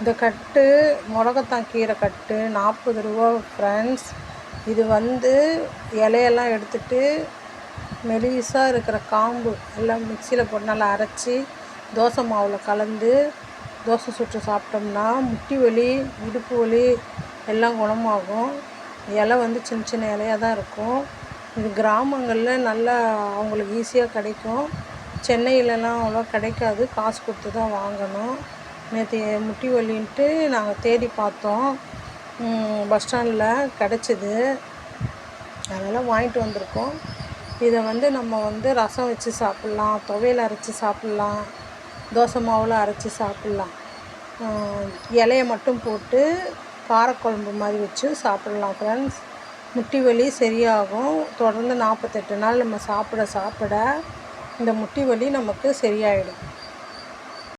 இந்த கட்டு முடக்கத்தான் கீரை கட்டு நாற்பது ரூபா ஃப்ரெண்ட்ஸ் இது வந்து இலையெல்லாம் எடுத்துட்டு மெலிசாக இருக்கிற காம்பு எல்லாம் மிக்சியில் போட்டு நல்லா அரைச்சி தோசை மாவில் கலந்து தோசை சுட்டு சாப்பிட்டோம்னா முட்டி வலி இடுப்பு வலி எல்லாம் குணமாகும். இலை வந்து சின்ன சின்ன இலையாக தான் இருக்கும். இது கிராமங்களில் நல்லா அவங்களுக்கு ஈஸியாக கிடைக்கும். சென்னையிலலாம் அவ்வளோ கிடைக்காது. காசு கொடுத்து தான் வாங்கணும். நேற்று முட்டி வலின்ட்டு நாங்கள் தேடி பார்த்தோம். பஸ் ஸ்டாண்டில் கிடச்சிது. அதனால் வாங்கிட்டு வந்திருக்கோம். இதை வந்து நம்ம வந்து ரசம் வச்சு சாப்பிட்லாம் துவையல் அரைச்சி சாப்பிட்லாம் தோசை மாவில் அரைச்சி சாப்பிட்லாம். இலையை மட்டும் போட்டு காரக்குழம்பு மாதிரி வச்சு சாப்பிட்லாம் ஃப்ரெண்ட்ஸ் முட்டி வலி சரியாகும். தொடர்ந்து நாற்பத்தெட்டு நாள் நம்ம சாப்பிட சாப்பிட இந்த முட்டி வலி நமக்கு சரியாயிடும்.